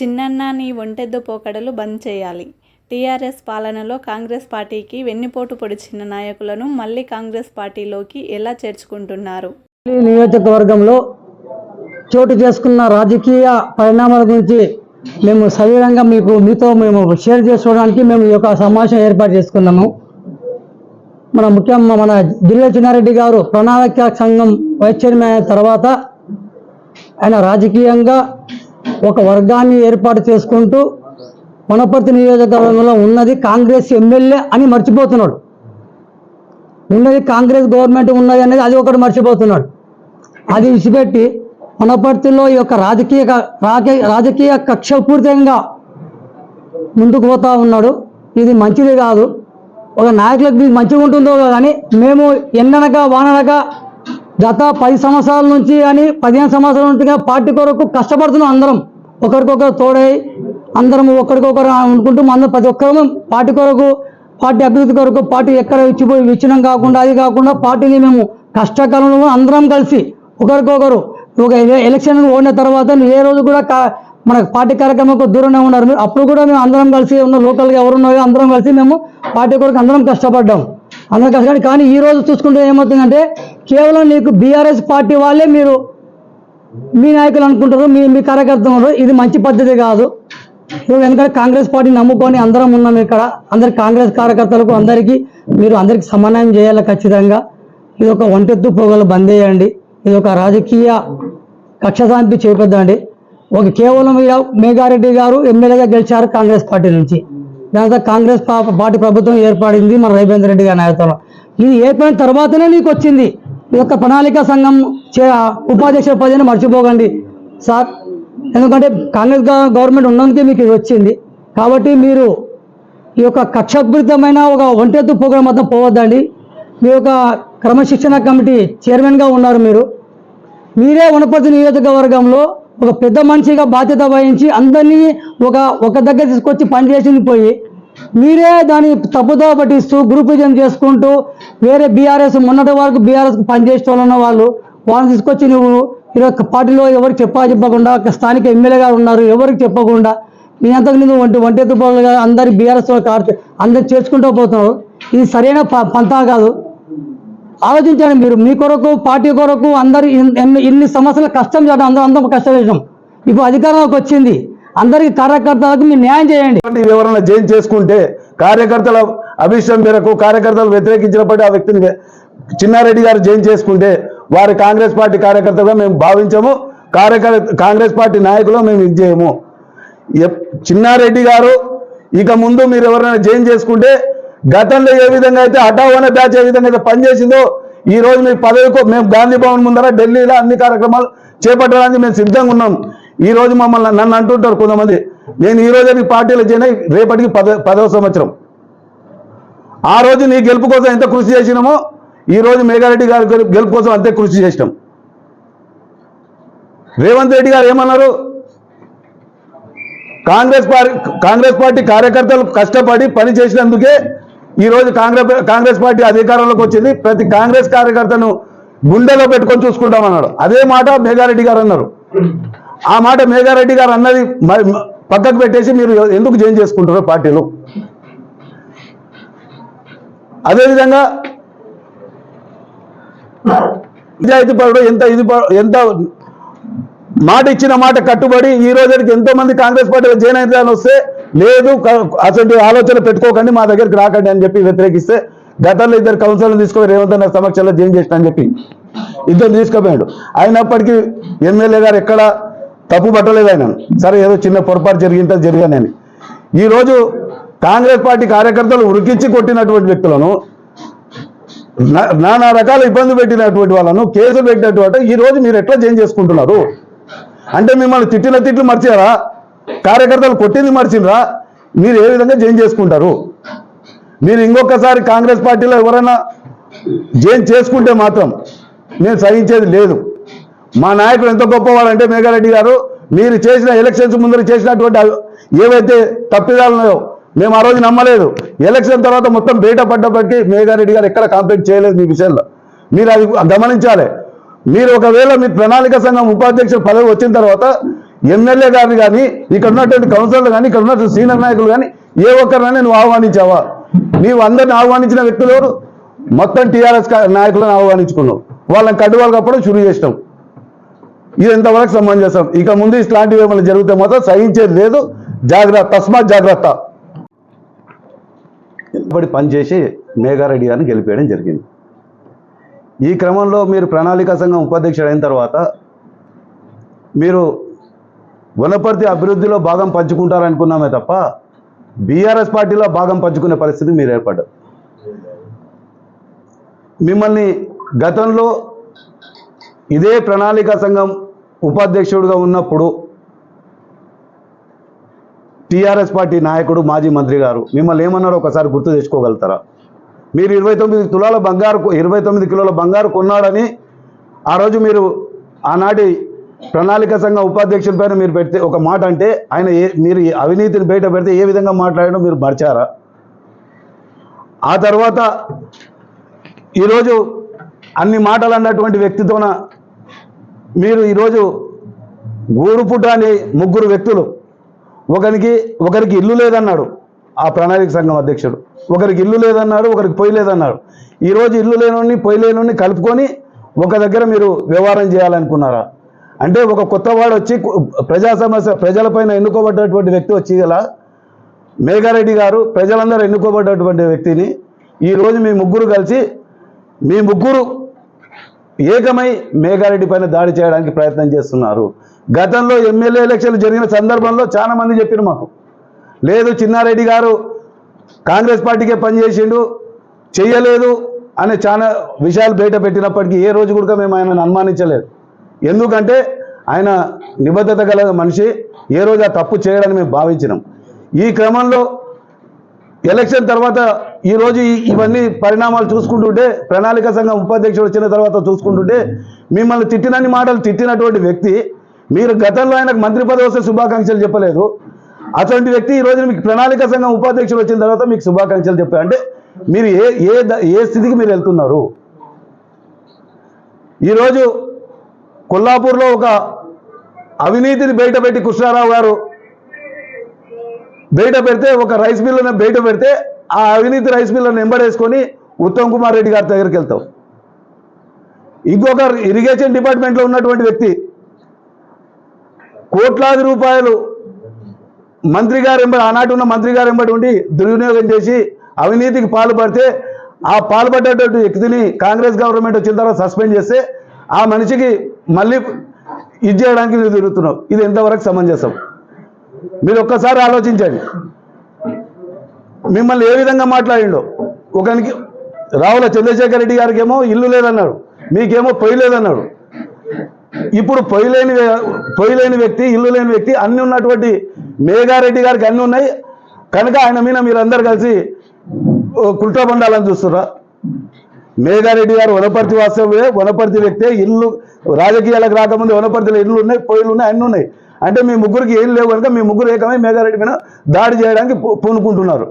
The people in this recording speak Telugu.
చిన్నన్న నీ ఒంటెద్దు పోకడలు బంద్ చేయాలి. టీఆర్ఎస్ పాలనలో కాంగ్రెస్ పార్టీకి వెన్నుపోటు పొడిచిన నాయకులను మళ్ళీ కాంగ్రెస్ పార్టీలోకి ఎలా చేర్చుకుంటున్నారు? నియోజకవర్గంలో చోటు చేసుకున్న రాజకీయ పరిణామాల గురించి మేము సవివరంగా మీకు మీతో మేము షేర్ చేసుకోవడానికి మేము ఈ యొక్క సమావేశం ఏర్పాటు చేసుకున్నాము. మన ముఖ్యంగా మన దిల్ల చిన్నారెడ్డి గారు ప్రణాళిక సంఘం వైస్ చైర్మన్ అయిన తర్వాత ఆయన రాజకీయంగా ఒక వర్గాన్ని ఏర్పాటు చేసుకుంటూ వనపర్తి నియోజకవర్గంలో ఉన్నది కాంగ్రెస్ ఎమ్మెల్యే అని మర్చిపోతున్నాడు. ఉన్నది కాంగ్రెస్ గవర్నమెంట్ ఉన్నది అనేది అది ఒకటి మర్చిపోతున్నాడు. అది విసిపెట్టి వనపర్తిలో ఈ యొక్క రాజకీయ రాజకీయ రాజకీయ కక్షపూరితంగా ముందుకు పోతా ఉన్నాడు. ఇది మంచిది కాదు. ఒక నాయకులకు మంచిగా ఉంటుందో కానీ మేము ఎండనక వాననక గత పది సంవత్సరాల నుంచి కానీ పదిహేను సంవత్సరాల నుంచి పార్టీ కొరకు కష్టపడుతున్నాం అందరం. ఒకరికొకరు తోడై అందరం ఒకరికొకరు అనుకుంటూ అందరం ప్రతి ఒక్కరు పార్టీ కొరకు పార్టీ అభివృద్ధి కొరకు పార్టీ ఎక్కడ ఇచ్చిపోయి విచ్చినం కాకుండా అది కాకుండా పార్టీని మేము కష్టకాలంలో అందరం కలిసి ఒకరికొకరు ఒక ఎలక్షన్ ఓడిన తర్వాత ఏ రోజు కూడా మన పార్టీ కార్యక్రమంకు దూరంగా ఉన్నారు మీరు అప్పుడు కూడా మేము అందరం కలిసి ఉన్న లోకల్గా ఎవరున్నాయో అందరం కలిసి మేము పార్టీ కొరకు అందరం కష్టపడ్డాం. అలా కష్టపడి కానీ ఈ రోజు చూసుకుంటే ఏమవుతుందంటే కేవలం నీకు బీఆర్ఎస్ పార్టీ వాళ్ళే మీరు మీ నాయకులు అనుకుంటారు మీ మీ కార్యకర్తలు ఇది మంచి పద్ధతి కాదు. ఇప్పుడు ఎందుకంటే కాంగ్రెస్ పార్టీ నమ్ముకొని అందరం ఉన్నాం ఇక్కడ. అందరి కాంగ్రెస్ కార్యకర్తలకు అందరికీ మీరు అందరికి సమన్వయం చేయాలి ఖచ్చితంగా. ఇది ఒక ఒంటెత్తు పొగలు బంద్ చేయండి. ఇది ఒక రాజకీయ కక్ష సాంపి చేపద్దండి ఒక కేవలం మేఘారెడ్డి గారు ఎమ్మెల్యేగా గెలిచారు కాంగ్రెస్ పార్టీ నుంచి. దాంతో కాంగ్రెస్ పా- పార్టీ ప్రభుత్వం ఏర్పడింది మన రేవేంద్ర రెడ్డి గారి నాయకత్వంలో. ఇది ఏర్పడిన తర్వాతనే నీకు వచ్చింది. ఈ యొక్క ప్రణాళిక సంఘం చే ఉపాధ్యక్ష పదవిని మర్చిపోకండి. సార్ ఎందుకంటే కాంగ్రెస్ గవర్నమెంట్ ఉన్నందుకే మీకు ఇది వచ్చింది. కాబట్టి మీరు ఈ యొక్క కక్షపూరితమైన ఒక ఒంటెత్తు ప్రోగ్రాం మొత్తం పోవద్దండి. మీ యొక్క క్రమశిక్షణ కమిటీ చైర్మన్గా ఉన్నారు మీరు. మీరే వనపర్తి నియోజకవర్గంలో ఒక పెద్ద మనిషిగా బాధ్యత వహించి అందరినీ ఒక ఒక దగ్గర తీసుకొచ్చి పనిచేసింది పోయి మీరే దాన్ని తప్పుదో పట్టిస్తూ గ్రూపిజం చేసుకుంటూ వేరే బీఆర్ఎస్ మొన్నటి వరకు బీఆర్ఎస్కి పనిచేసే వాళ్ళు ఉన్న వాళ్ళు వాళ్ళని తీసుకొచ్చి నువ్వు ఈరోజు పార్టీలో ఎవరికి చెప్పా చెప్పకుండా ఒక స్థానిక ఎమ్మెల్యే గారు ఉన్నారు ఎవరికి చెప్పకుండా మీ అంతకు నువ్వు వంటి వంటి అందరి బీఆర్ఎస్ అందరు చేర్చుకుంటూ పోతున్నారు ఇది సరైన ప- పంతా కాదు. ఆలోచించండి మీరు మీ కొరకు పార్టీ కొరకు అందరు ఎన్ని ఇన్ని సమస్యలు కష్టం చేయడం అందరూ అందరం కష్టం చేసాం ఇప్పుడు అధికారంలోకి వచ్చింది. అందరికి కార్యకర్తలకు మీరు న్యాయం చేయండి. వివరణ ఎవరైనా జైన్ చేసుకుంటే కార్యకర్తల అభిష్టం మేరకు కార్యకర్తలు వ్యతిరేకించినప్పటి ఆ వ్యక్తిని చిన్నారెడ్డి గారు జైన్ చేసుకుంటే వారి కాంగ్రెస్ పార్టీ కార్యకర్తగా మేము భావించము కార్యకర్త కాంగ్రెస్ పార్టీ నాయకులు మేము ఇది చేయము. ఎప్- చిన్నారెడ్డి గారు ఇక ముందు మీరు ఎవరైనా జైన్ చేసుకుంటే గతంలో ఏ విధంగా అయితే హఠావ్ బ్యాచ్ ఏ విధంగా అయితే పనిచేసిందో ఈ రోజు మీ పదవికి మేము గాంధీ భవన్ ముందర ఢిల్లీలో అన్ని కార్యక్రమాలు చేపట్టడానికి మేము సిద్ధంగా ఉన్నాం. ఈ రోజు మమ్మల్ని నన్ను అంటుంటారు కొంతమంది నేను ఈ రోజే మీ పార్టీలో చేరిన రేపటికి పద పదవ సంవత్సరం. ఆ రోజు నీ గెలుపు కోసం ఎంత కృషి చేసినామో ఈ రోజు మేఘారెడ్డి గారి గెలుపు కోసం అంతే కృషి చేసినాం. రేవంత్ రెడ్డి గారు ఏమన్నారు? కాంగ్రెస్ పార్టీ కాంగ్రెస్ పార్టీ కార్యకర్తలు కష్టపడి పని చేసినందుకే ఈ రోజు కాంగ్రెస్ కాంగ్రెస్ పార్టీ అధికారంలోకి వచ్చింది. ప్రతి కాంగ్రెస్ కార్యకర్తను గుండెలో పెట్టుకొని చూసుకుంటామన్నాడు. అదే మాట మేఘారెడ్డి గారు అన్నారు. ఆ మాట మేఘారెడ్డి గారు అన్నది పక్కకు పెట్టేసి మీరు ఎందుకు చేంజ్ చేసుకుంటారు పార్టీలు? అదేవిధంగా నిజాయితీ పరుడు ఎంత ఇది ఎంత మాట ఇచ్చిన మాట కట్టుబడి ఈ రోజుకి ఎంతో మంది కాంగ్రెస్ పార్టీలో జైన్ అయితే వస్తే లేదు అటువంటి అసలు ఆలోచన పెట్టుకోకండి మా దగ్గరికి రాకండి అని చెప్పి వ్యతిరేకిస్తే గతంలో ఇద్దరు కౌన్సిలర్ తీసుకొని రేవంత్ అన్న సమక్షంలో జైన్ చేసిన అని చెప్పి ఇద్దరు తీసుకుపోయాడు. అయినప్పటికీ ఎమ్మెల్యే గారు ఎక్కడ తప్పు పట్టలేదు ఆయన. సరే ఏదో చిన్న పొరపాటు జరిగింటే జరిగానని ఈరోజు కాంగ్రెస్ పార్టీ కార్యకర్తలు ఉరికించి కొట్టినటువంటి వ్యక్తులను నా- నానా రకాల ఇబ్బంది పెట్టినటువంటి వాళ్ళను కేసులు పెట్టినటువంటి ఈ రోజు మీరు ఎట్లా చేంజ్ చేసుకుంటున్నారు? అంటే మిమ్మల్ని తిట్టిన తిట్లు మర్చారా కార్యకర్తలు కొట్టింది మర్చినరా మీరు ఏ విధంగా చేంజ్ చేసుకుంటారు? మీరు ఇంకొకసారి కాంగ్రెస్ పార్టీలో ఎవరైనా జైన్ చేసుకుంటే మాత్రం నేను సహించేది లేదు. మా నాయకుడు ఎంత గొప్పవాడంటే మేఘారెడ్డి గారు మీరు చేసిన ఎలక్షన్స్ ముందర చేసినటువంటి ఏవైతే తప్పిదాలు ఉన్నాయో మేము ఆ రోజు నమ్మలేదు. ఎలక్షన్ తర్వాత మొత్తం బయట పడ్డప్పటికీ మేఘారెడ్డి గారు ఎక్కడ కాంప్లైంట్ చేయలేదు మీ విషయంలో. మీరు అది గమనించాలి. మీరు ఒకవేళ మీ ప్రణాళిక సంఘం ఉపాధ్యక్షుడు పదవి వచ్చిన తర్వాత ఎమ్మెల్యే గారిని కానీ ఇక్కడ ఉన్నటువంటి కౌన్సిలర్లు కానీ ఇక్కడ ఉన్నటువంటి సీనియర్ నాయకులు కానీ ఏ ఒక్కరినైనా నువ్వు ఆహ్వానించావా? నీవు అందరిని ఆహ్వానించిన వ్యక్తులు ఎవరు? మొత్తం టీఆర్ఎస్ నాయకులను ఆహ్వానించుకున్నావు. వాళ్ళని కడ్డువాళ్ళు కప్పడం షురు చేసినాం ఇది ఎంతవరకు సమంజసం? ఇక ముందు ఇట్లాంటివి ఏమైనా జరిగితే మాత్రం సహించేది లేదు. జాగ్రత్త తస్మాత్ జాగ్రత్త. ఇప్పటి పనిచేసి మేఘారెడ్డి గారిని గెలిపేయడం జరిగింది. ఈ క్రమంలో మీరు ప్రణాళికా సంఘం ఉపాధ్యక్షుడైన తర్వాత మీరు వనపర్తి అభివృద్ధిలో భాగం పంచుకుంటారనుకున్నామే తప్ప బీఆర్ఎస్ పార్టీలో భాగం పంచుకునే పరిస్థితి మీరు ఏర్పడ్డారు. మిమ్మల్ని గతంలో ఇదే ప్రణాళికా సంఘం ఉపాధ్యక్షుడిగా ఉన్నప్పుడు టీఆర్ఎస్ పార్టీ నాయకుడు మాజీ మంత్రి గారు మిమ్మల్ని ఏమన్నారో ఒకసారి గుర్తు తెచ్చుకోగలుగుతారా? మీరు ఇరవై తొమ్మిది తులాల బంగారు ఇరవై తొమ్మిది కిలోల బంగారు కొన్నాడని ఆ రోజు మీరు ఆనాటి ప్రణాళిక సంఘం ఉపాధ్యక్షుల పైన మీరు పెడితే ఒక మాట అంటే ఆయన ఏ మీరు అవినీతిని బయట పెడితే ఏ విధంగా మాట్లాడడం మీరు మర్చారా? ఆ తర్వాత ఈరోజు అన్ని మాటలు అన్నటువంటి వ్యక్తితోన మీరు ఈరోజు గూడుపుట అనే ముగ్గురు వ్యక్తులు ఒకరికి ఒకరికి ఇల్లు లేదన్నాడు ఆ ప్రణాళిక సంఘం అధ్యక్షుడు. ఒకరికి ఇల్లు లేదన్నాడు ఒకరికి పొయ్యి లేదన్నాడు. ఈరోజు ఇల్లు లేనోడిని పొయ్యి లేనోడిని కలుపుకొని ఒక దగ్గర మీరు వ్యవహారం చేయాలనుకున్నారా? అంటే ఒక కొత్తవాడు వచ్చి ప్రజా సమస్య ప్రజలపైన ఎన్నుకోబడ్డటువంటి వ్యక్తి వచ్చి ఇలా మేఘారెడ్డి గారు ప్రజలందరూ ఎన్నుకోబడ్డటువంటి వ్యక్తిని ఈరోజు మీ ముగ్గురు కలిసి మీ ముగ్గురు ఏకమై మేఘారెడ్డి పైన దాడి చేయడానికి ప్రయత్నం చేస్తున్నారు. గతంలో ఎమ్మెల్యే ఎలక్షన్లు జరిగిన సందర్భంలో చాలా మంది చెప్పారు మాకు. లేదు చిన్నారెడ్డి గారు కాంగ్రెస్ పార్టీకే పనిచేసిండు చేయలేదు అనే చాలా విషయాలు బయట పెట్టినప్పటికీ ఏ రోజు కూడా మేము ఆయనను అనుమానించలేదు. ఎందుకంటే ఆయన నిబద్ధత గల మనిషి ఏ రోజు ఆ తప్పు చేయడని మేము భావించినాం. ఈ క్రమంలో ఎలక్షన్ తర్వాత ఈరోజు ఇవన్నీ పరిణామాలు చూసుకుంటుంటే ప్రణాళిక సంఘం ఉపాధ్యక్షుడు వచ్చిన తర్వాత చూసుకుంటుంటే మిమ్మల్ని తిట్టినన్ని మాటలు తిట్టినటువంటి వ్యక్తి మీరు గతంలో ఆయనకు మంత్రి పదవి వస్తే శుభాకాంక్షలు చెప్పలేదు. అటువంటి వ్యక్తి ఈరోజు మీకు ప్రణాళిక సంఘం ఉపాధ్యక్షుడు వచ్చిన తర్వాత మీకు శుభాకాంక్షలు చెప్పారు అంటే మీరు ఏ ఏ ద- ఏ స్థితికి మీరు వెళ్తున్నారు? ఈరోజు కొల్లాపూర్లో ఒక అవినీతిని బయటపెట్టి కృష్ణారావు గారు బయట పెడితే ఒక రైస్ మిల్లును బయట పెడితే ఆ అవినీతి రైస్ మిల్లుని ఎంబడేసుకొని ఉత్తమ్ కుమార్ రెడ్డి గారి దగ్గరికి వెళ్తాం. ఇంకొక ఇరిగేషన్ డిపార్ట్మెంట్లో ఉన్నటువంటి వ్యక్తి కోట్లాది రూపాయలు మంత్రి గారు ఎంబడి ఆనాటి ఉన్న మంత్రి గారు ఎంబడి ఉండి దుర్వినియోగం చేసి అవినీతికి పాల్పడితే ఆ పాల్పడ్డటువంటి వ్యక్తిని కాంగ్రెస్ గవర్నమెంట్ వచ్చిన తర్వాత సస్పెండ్ చేస్తే ఆ మనిషికి మళ్ళీ ఇది చేయడానికి నువ్వు తిరుగుతున్నావు. ఇది ఎంతవరకు సమంజసం? మీరు ఒక్కసారి ఆలోచించండి. మిమ్మల్ని ఏ విధంగా మాట్లాడిండో. ఒకనికి రావుల చంద్రశేఖర్ రెడ్డి గారికి ఏమో ఇల్లు లేదన్నాడు. మీకేమో పొయ్యి లేదన్నాడు. ఇప్పుడు పొయ్యి లేని పొయ్యి లేని వ్యక్తి ఇల్లు లేని వ్యక్తి అన్ని ఉన్నటువంటి మేఘారెడ్డి గారికి అన్ని ఉన్నాయి. కనుక ఆయన మీద మీరందరూ కలిసి ఓ, కుట్ర బండాలని చూస్తురా మేఘారెడ్డి గారు వనపర్తి వాస్తవే వనపర్తి వ్యక్తే ఇల్లు రాజకీయాలకు రాకముందు వనపర్తిలో ఇల్లు ఉన్నాయి పొయ్యిలు ఉన్నాయి అన్ని ఉన్నాయి. అంటే మీ ముగ్గురికి ఏం లేవు కనుక మీ ముగ్గురు ఏకమై మేఘారెడ్డి మీద దాడి చేయడానికి పూనుకుంటున్నారు.